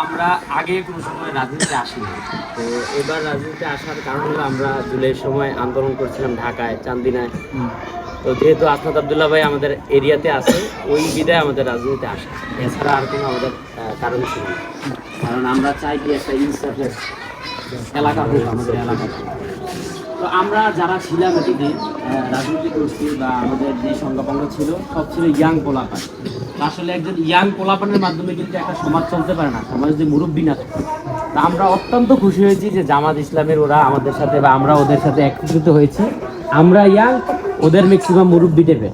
আমরা আগে কোনো সময় রাজনীতিতে আসিনি। তো এবার রাজনীতিতে আসার কারণ হলো আমরা জুলাইয়ের সময় আন্দোলন করছিলাম ঢাকায় চান্দিনায়। তো যেহেতু আসনাদ আবদুল্লাহ ভাই আমাদের এরিয়াতে আছে ওই বিদায় আমাদের রাজনীতিতে আসে। এছাড়া আর কোনো আমাদের কারণ ছিল কারণ আমরা চাই কি একটা ইনসাফের এলাকা হোক আমাদের এলাকা। তো আমরা যারা ছিলাম আহ, রাজনীতি করছি বা আমাদের যে সংজ্ঞাপঙ্গ ছিল সব ছিল ইয়াং পোলাপান তো আসলে একজন ইয়াং পোলাপানের মাধ্যমে কিন্তু একটা সমাজ চলতে পারে না। সমাজ যদি মুরব্বী না। থাকে তা আমরা অত্যন্ত খুশি হয়েছি যে জামাত ইসলামের ওরা আমাদের সাথে বা আমরা ওদের সাথে একত্রিত হয়েছি। আমরা ইয়াং, ওদের ম্যাক্সিমাম মুরব্বী টেপে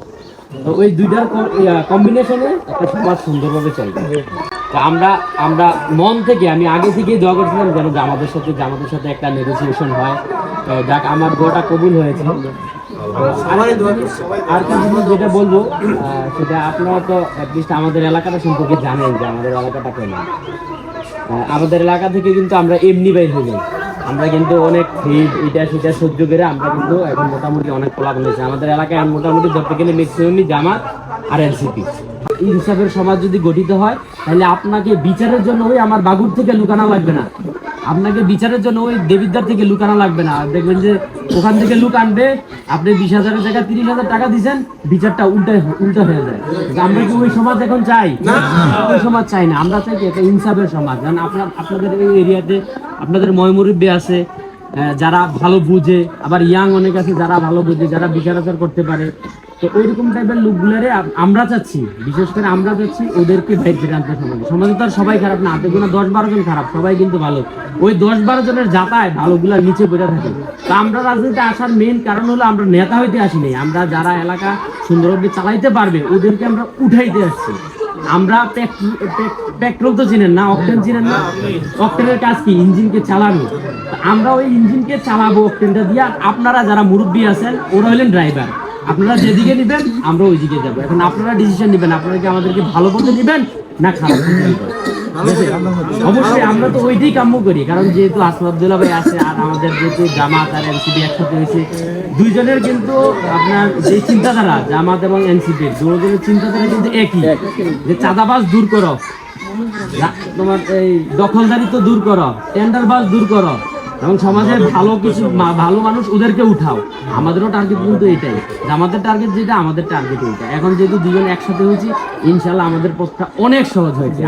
তো ওই দুইটার কম্বিনেশনে একটা সমাজ সুন্দরভাবে চলবে। তা আমরা আমরা মন থেকে, আমি আগে থেকেই দোয়া করছিলাম যেন আমাদের সাথে আমাদের সাথে একটা নেগোসিয়েশন হয়। যাক, আমার দোয়াটা কবুল হয়েছে। আর একটা জিনিস যেটা বলব সেটা আপনারা তো অ্যাটলিস্ট আমাদের এলাকাটা সম্পর্কে জানেন যে আমাদের এলাকাটা কেমন। আমাদের এলাকা থেকে কিন্তু আমরা এমনি বাইর হয়ে যাই আমরা কিন্তু অনেক ভিড় এটা সেটা সহ্য করে আমরা কিন্তু এখন মোটামুটি অনেক ফলাফল হয়েছে। আমাদের এলাকায় মোটামুটি ধরতে গেলে ম্যাক্সিমামই জামাত আর এনসিপি ইনসাফের সমাজ যদি গঠিত হয়, তাহলে আপনাকে বিচারের জন্য ওই আমার বাগুর থেকে লুকানো লাগবে না। আপনাকে বিচারের জন্য ওই দেবিদ্বার থেকে লুকানো লাগবে না। দেখবেন যে ওখান থেকে লুক আনবে আপনি বিশ হাজারের জায়গায় তিরিশ হাজার টাকা দিচ্ছেন বিচারটা উল্টা উল্টা হয়ে যায়। আমরা কি ওই সমাজ এখন চাই? ওই সমাজ চাই না। আমরা চাই কি একটা ইনসাফের সমাজ। কারণ আপনার আপনাদের এই এরিয়াতে আপনাদের ময়মুরব্বী আছে যারা ভালো বুঝে আবার ইয়াং অনেক আছে যারা ভালো বুঝে যারা বিচার আচার করতে পারে। তো ওইরকম টাইপের লোকগুলারে আমরা চাচ্ছি, বিশেষ করে আমরা চাচ্ছি ওদেরকে বাইর করে আনতে সমাজে। সমাজে তো আর সবাই খারাপ না, হাতে গোনা দশ বারো জন খারাপ, সবাই কিন্তু ভালো। ওই দশ বারো জনের যাতায় ভালোগুলা নিচে বেড়ে থাকে। তো আমরা রাজনীতিতে আসার মেন কারণ হলো আমরা নেতা হইতে আসিনি আমরা যারা এলাকা সুন্দরভাবে চালাইতে পারবে, ওদেরকে আমরা উঠাইতে আসছি। আমরা পেট্রোল তো চিনেন না অকটেন চিনেন না? অকটেনের কাজ কি? ইঞ্জিনকে চালানো। আমরা ওই ইঞ্জিনকে চালাবো অকটেনটা দিয়ে। আপনারা যারা মুরব্বী আছেন, ওরা হলেন ড্রাইভার আপনারা যেদিকে নেবেন, আমরা ওই দিকে যাব। এখন আপনারা ডিসিশন নেবেন, আপনারা কি আমাদেরকে ভালো পথে নেবেন না খারাপ? অবশ্যই আমরা তো ওইটাই কাম্য করি, কারণ যেহেতু আসমাবদুল্লাহ ভাই আছে আর আমাদের যেহেতু জামাত আর এনসিপি একসাথে হয়েছে, দুইজনের কিন্তু আপনার যে চিন্তাধারা, জামাত এবং এনসিপি দুজনের চিন্তাধারা কিন্তু একই। যে চাঁদাবাজ দূর করো তোমার এই দখলদারিত্ব দূর করো টেন্ডার বাজ দূর করো। এবং সমাজে ভালো কিছু ভালো মানুষ ওদেরকে উঠাও। আমাদেরও টার্গেট কিন্তু এটাই। যে আমাদের টার্গেট যেটা, আমাদের টার্গেট এইটা। এখন যেহেতু দুজন একসাথে হয়েছি, ইনশাল্লাহ আমাদের পথটা অনেক সহজ হয়েছে।